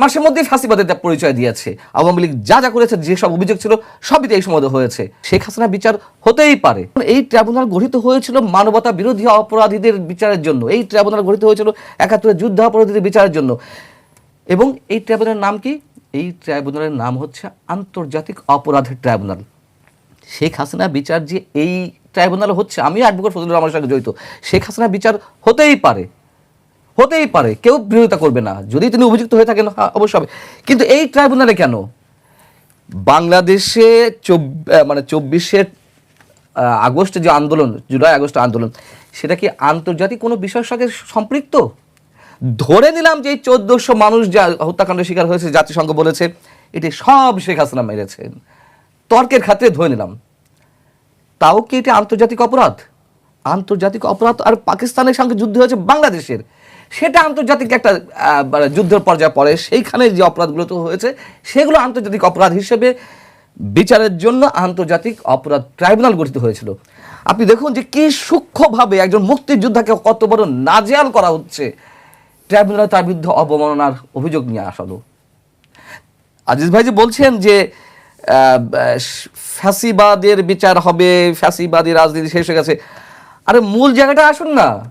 মাসের মধ্যেই ফাঁসিবাদের পরিচয় দিয়েছে, আওয়ামী লীগ যা যা করেছে যেসব অভিযোগ ছিল, সবই এই সময় হয়েছে। শেখ হাসিনা বিচার হতেই পারে। এই ট্রাইব্যুনাল গঠিত হয়েছিল মানবতা বিরোধী অপরাধীদের বিচারের জন্য। এই ট্রাইব্যুনাল গঠিত হয়েছিল একাত্তরের যুদ্ধ অপরাধীদের বিচারের জন্য। এবং এই ট্রাইব্যুনালের নাম কি? এই ট্রাইব্যুনালের নাম হচ্ছে আন্তর্জাতিক অপরাধের ট্রাইব্যুনাল। শেখ হাসিনা বিচার যে এই ট্রাইব্যুনাল হচ্ছে, আমিও অ্যাডভোকেট ফজলুর রহমানের সঙ্গে জড়িত। শেখ হাসিনা বিচার হতেই পারে। হতেই পারে কেউ বিরোধিতা করবে না। যদি তিনি অভিযুক্ত হয়ে থাকেন হ্যাঁ, অবশ্যই হবে। কিন্তু এই ট্রাইব্যুনালে কেন? বাংলাদেশে মানে চব্বিশের আগস্টে যে আন্দোলন জুলাই আগস্ট আন্দোলন সেটা কি আন্তর্জাতিক কোনো বিষয়ের সঙ্গে সম্পৃক্ত? ধরে নিলাম যে চোদ্দশো মানুষ যা হত্যাকাণ্ডের শিকার হয়েছে জাতিসংঘ বলেছে এটি সব শেখ হাসিনা মেরেছেন। তর্কের খাতিরে ধরে নিলাম। তাও কি এটি আন্তর্জাতিক অপরাধ? আন্তর্জাতিক অপরাধ আর পাকিস্তানের সঙ্গে যুদ্ধ হয়েছে বাংলাদেশের। সেটা আন্তর্জাতিক একটা মানে যুদ্ধের পর্যায়ে পড়ে। সেইখানে যে অপরাধগুলো তো হয়েছে, সেগুলো আন্তর্জাতিক অপরাধ হিসেবে বিচারের জন্য আন্তর্জাতিক অপরাধ ট্রাইব্যুনাল গঠিত হয়েছিল। আপনি দেখুন যে কি সূক্ষ্মভাবে একজন মুক্তিযোদ্ধাকে কত বড় নাজেয়াল করা হচ্ছে। ট্রাইব্যুনাল তার বিরুদ্ধে অবমাননার অভিযোগ নিয়ে আসালো। আজিজ ভাই যে বলছেন যে ফ্যাসিবাদের বিচার হবে, ফ্যাসিবাদী রাজনীতি শেষ হয়ে গেছে। আরে মূল জায়গাটা আসুন না।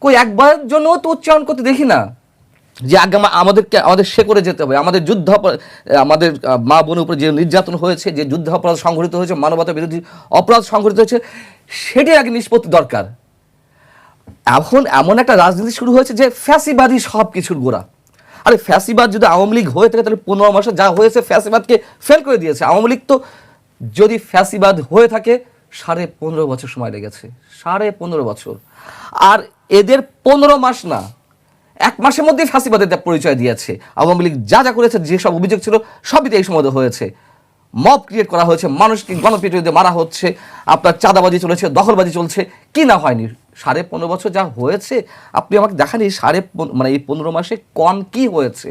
কই, একবার জন্য তো উচ্চারণ করতে দেখি না। যে আগে আমা- আমাদেরকে, আমাদের সে করে যেতে হবে। আমাদের যুদ্ধ আমাদের মা বোনের উপরে যে নির্যাতন হয়েছে, যে যুদ্ধ অপরাধ সংঘটিত হয়েছে, মানবতা বিরোধী অপরাধ সংঘটিত হয়েছে সেটি আগে নিষ্পত্তি দরকার। এখন এমন একটা রাজনীতি শুরু হয়েছে যে ফ্যাসিবাদী সব কিছুর গোড়া। আরে ফ্যাসিবাদ যদি আওয়ামী লীগ হয়ে থাকে, তাহলে পনেরো মাসে যা হয়েছে, ফ্যাসিবাদকে ফেল করে দিয়েছে। আওয়ামী লীগ তো যদি ফ্যাসিবাদ হয়ে থাকে সাড়ে পনেরো বছর সময় লেগেছে। সাড়ে পনেরো বছর। আর এদের পনেরো মাস না, এক মাসের মধ্যেই ফ্যাসিবাদের তা পরিচয় দিয়েছে। আওয়ামী লীগ যা যা করেছে যেসব অভিযোগ ছিল, সবই এই সময় হয়েছে। মব ক্রিয়েট করা হয়েছে, মানুষকে গণপিটুনি দিয়ে মারা হচ্ছে, আপনার চাঁদাবাজি চলেছে, দখলবাজি চলছে, কি না হয়নি? সাড়ে পনেরো বছর যা হয়েছে, আপনি আমাকে দেখান এই সাড়ে মানে এই পনেরো মাসে কম কি হয়েছে?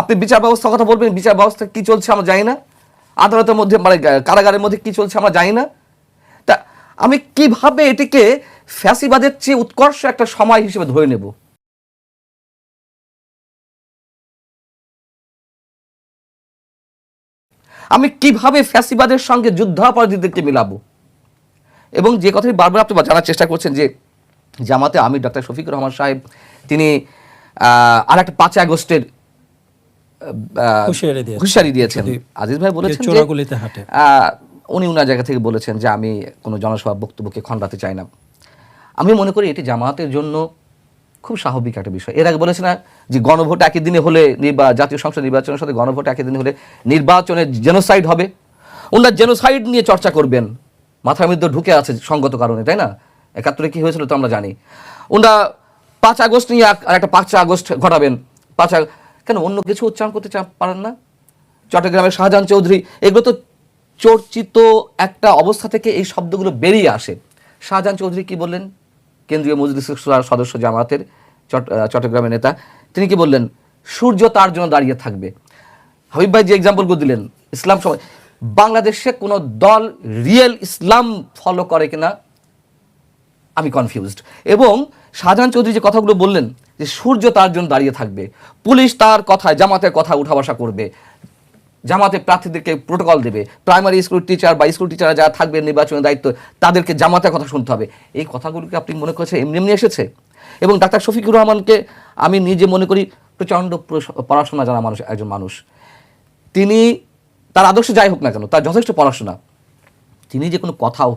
আপনি বিচার ব্যবস্থার কথা বলবেন, বিচার ব্যবস্থা কি চলছে আমরা জানি না। আদালতের মধ্যে মানে কারাগারের মধ্যে কি চলছে আমরা জানি না। আমি কীভাবে এটিকে ফ্যাসিবাদের চেয়ে উৎকর্ষ একটা সময় হিসেবে ধরে নেব? আমি কীভাবে ফ্যাসিবাদের সঙ্গে যুদ্ধাপরাধীদেরকে মিলাবো? এবং যে কথাটি বারবার আপনি জানার চেষ্টা করছেন যে জামাতে আমির ডক্টর শফিকুর রহমান সাহেব তিনি আর একটা পাঁচ আগস্টের হুঁশিয়ারি দিয়েছেন। আজিজ ভাই বলেছেন উনি উনার জায়গা থেকে বলেছেন যে আমি কোনো জনসভা বক্তব্যকে খণ্ডাতে চাই না। আমি মনে করি এটি জামাতের জন্য খুব স্বাভাবিক একটা বিষয়। এর আগে বলেছে না যে গণভোট একই দিনে হলে নির্বা, জাতীয় সংসদ নির্বাচনের সাথে গণভোট একই দিনে হলে নির্বাচনে জেনোসাইড হবে। ওনার জেনোসাইড নিয়ে চর্চা করবেন। মাথার মধ্যে ঢুকে আছে সঙ্গত কারণে, তাই না? একাত্তরে কি হয়েছিল তো আমরা জানি। ওনারা পাঁচ আগস্ট নিয়ে আর একটা পাঁচ আগস্ট ঘটাবেন। পাঁচ কেন অন্য কিছু উচ্চারণ করতে চা- পারেন না? চট্টগ্রামের শাহজাহান চৌধুরী, এগুলো তো চর্চিত একটা অবস্থা থেকে এই শব্দগুলো বেরিয়ে আসে। শাহজাহান চৌধুরী কি বললেন? কেন্দ্রীয় মজলিস সদস্য জামাতের চট্টগ্রামের নেতা, তিনি কি বললেন? সূর্য তার জন্য দাঁড়িয়ে থাকবে। হাবিব ভাই যে এক্সাম্পলগুলো দিলেন, ইসলাম সময় বাংলাদেশে কোনো দল রিয়েল ইসলাম ফলো করে কিনা, আমি কনফিউজড এবং শাহজাহান চৌধুরী যে কথাগুলো বললেন, যে সূর্য তার জন্য দাঁড়িয়ে থাকবে, পুলিশ তার কথায়, জামাতের কথা উঠা বসা করবে জামাতে প্রার্থীদেরকে প্রোটোকল দেবে। প্রাইমারি স্কুল টিচার বা স্কুল টিচাররা যারা থাকবে নির্বাচনের দায়িত্ব, তাদেরকে জামাতের কথা শুনতে হবে। এই কথাগুলোকে আপনি মনে করছেন এমনি এমনি এসেছে? এবং ডাক্তার শফিকুর রহমানকে আমি নিজে মনে করি প্রচণ্ড পড়াশোনা জানা মানুষ, একজন মানুষ। তিনি তার আদর্শ যাই হোক না কেন, তার যথেষ্ট পড়াশোনা। তিনি যে কোনো কথাও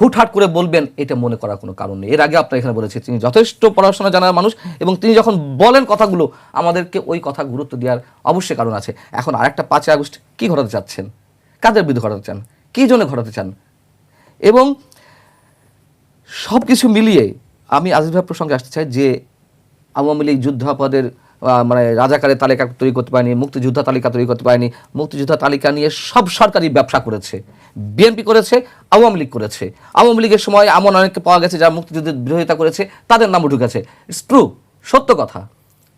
হুটহাট করে বলবেন, এটা মনে করার কোনো কারণ নেই। এর আগে আপনার এখানে বলেছি, তিনি যথেষ্ট পড়াশোনা জানার মানুষ এবং তিনি যখন বলেন কথাগুলো, আমাদেরকে ওই কথা গুরুত্ব দেওয়ার অবশ্যই কারণ আছে। এখন আরেকটা পাঁচই আগস্ট, কি ঘটাতে চাচ্ছেন? কাদের বিরুদ্ধে ঘটাতে চান? কী জন্য ঘটাতে চান? এবং সব কিছু মিলিয়ে আমি আজিজ ভাই প্রসঙ্গে আসতে চাই যে আওয়ামী লীগ যুদ্ধাপদের মানে রাজাকারের তালিকা তৈরি করতে পারেনি, মুক্তিযোদ্ধা তালিকা তৈরি করতে পারেনি। মুক্তিযোদ্ধা তালিকা নিয়ে সব সরকারি ব্যবসা করেছে। বিএনপি করেছে, আওয়ামী লীগ করেছে। আওয়ামী লীগের সময় এমন অনেককে পাওয়া গেছে যারা মুক্তিযুদ্ধের বিরোধিতা করেছে, তাদের নামও ঢুকেছে। ইটস ট্রু সত্য কথা,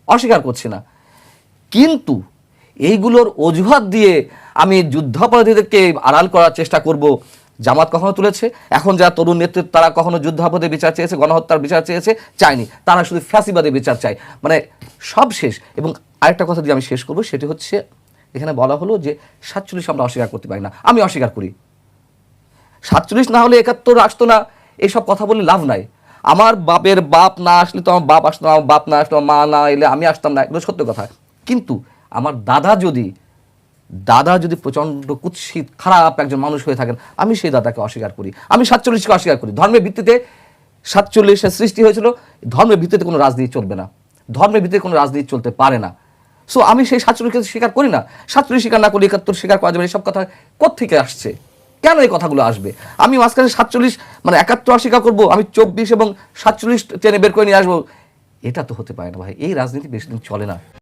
অস্বীকার করছি না। কিন্তু এইগুলোর অজুহাত দিয়ে আমি যুদ্ধাপরাধীদেরকে আড়াল করার চেষ্টা করব জামাত কখনো তুলেছে? এখন যারা তরুণ নেতৃত্ব, তারা কখনো যুদ্ধাপদের বিচার চেয়েছে, গণহত্যার বিচার চেয়েছে? চায়নি। তারা শুধু ফ্যাসিবাদের বিচার চায়। মানে সব শেষ। এবং আরেকটা কথা দিয়ে আমি শেষ করব, সেটি হচ্ছে, এখানে বলা হলো যে সাতচল্লিশ আমরা অস্বীকার করতে পারি না। আমি অস্বীকার করি। সাতচল্লিশ না হলে একাত্তর আসতো না। এইসব কথা বলে লাভ নাই। আমার বাপের বাপ না আসলে তো আমার বাপ আসতো আমার বাপ না আসতো মা না এলে আমি আসতাম না। এগুলো সত্য কথা। কিন্তু আমার দাদা যদি দাদা যদি প্রচণ্ড কুৎসিত খারাপ একজন মানুষ হয়ে থাকেন আমি সেই দাদাকে অস্বীকার করি। আমি সাতচল্লিশকে অস্বীকার করি। ধর্মের ভিত্তিতে সাতচল্লিশের সৃষ্টি হয়েছিল ধর্মের ভিত্তিতে কোনো রাজনীতি চলবে না। ধর্মের ভিত্তিতে কোনো রাজনীতি চলতে পারে না। সো আমি সেই সাতচল্লিশকে স্বীকার করি না। সাতচল্লিশ স্বীকার না করি একাত্তর স্বীকার করা যাবে না, এসব কথা কোথেকে আসছে? কেন এই কথাগুলো আসবে? আমি মাঝখানে সাতচল্লিশ মানে একাত্তর অস্বীকার করব আমি চব্বিশ এবং সাতচল্লিশ টেনে বের করে নিয়ে আসব। এটা তো হতে পারে না ভাই। এই রাজনীতি বেশি দিন চলে না।